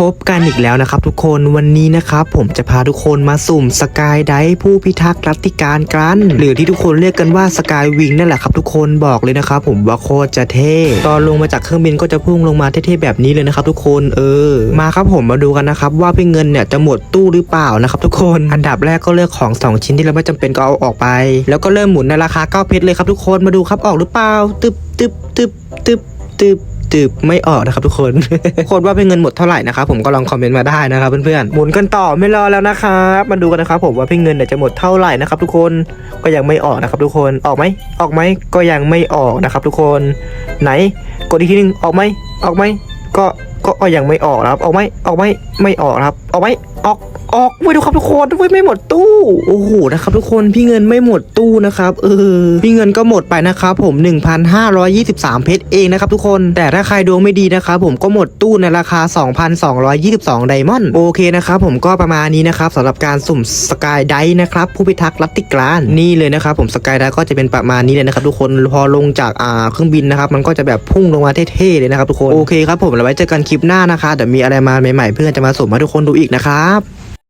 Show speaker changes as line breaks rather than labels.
พบกันอีกแล้วนะครับทุกคนวันนี้นะครับผมจะพาทุกคนมาสุ่มสกายไดผู้พิทักษ์รัตติการกัน หรือที่ทุกคนเรียกกันว่าสกายวิงนั่นแหละครับทุกคนบอกเลยนะครับผมว่าโคตรจะเท่ตอนลงมาจากเครื่องบินก็จะพุ่งลงมาเท่ๆแบบนี้เลยนะครับทุกคนเออ มาครับผมมาดูกันนะครับว่าพี่เงินเนี่ยจะหมดตู้หรือเปล่านะครับทุกคนอันดับแรกก็เลือกของสองชิ้นที่เราไม่จำเป็นก็เอาออกไป แล้วก็เริ่มหมุนในราคา9เพชรเลยครับทุกคนมาดูครับออกหรือเปล่าตึบตึบตึบตึบตึบ จืบไม่ออกนะครับทุกคนทุกคนว่าเป็นเงินหมดเท่าไหร่นะครับผมก็ลองคอมเมนต์มาได้นะครับเพื่อนๆหมุนกันต่อไม่รอแล้วนะครับมาดูกันนะครับผมว่าพี่เงินเนี่ยจะหมดเท่าไหร่นะครับทุกคนก็ยังไม่ออกนะครับทุกคนออกไหมออกไหมก็ยังไม่ออกนะครับทุกคนไหนกดอีกทีหนึงออกไหมออกไหมก็ก็ยังไม่ออกนะครับออกไหมออกไหมไม่ออกครับออกไหมออก ออกไม่ดูครับทุกคนไม่ไม่หมดตู้ โอ้โหนะครับทุกคนพี่เงินไม่หมดตู้นะครับ เออ พี่เงินก็หมดไปนะครับผม 1,523 เพชรเองนะครับทุกคน แต่ถ้าใครดวงไม่ดีนะครับผมก็หมดตู้ในราคา 2,222 ไดมอนด์ โอเคนะครับผมก็ประมาณนี้นะครับสำหรับการสุ่มสกายไดนะครับผู้พิทักษ์รัตติกรานนี่เลยนะครับผมสกายไดก็จะเป็นประมาณนี้เลยนะครับทุกคนพอลงจากอ่าเครื่องบินนะครับมันก็จะแบบพุ่งลงมาเท่ๆเลยนะครับทุกคนโอเคครับผมแล้วไว้เจอกันคลิปหน้านะคะเดี๋ยวมีอะไรมาใหม่ๆเพื่อนจะมาสุ่มให้ทุกคนดูอีกนะครับ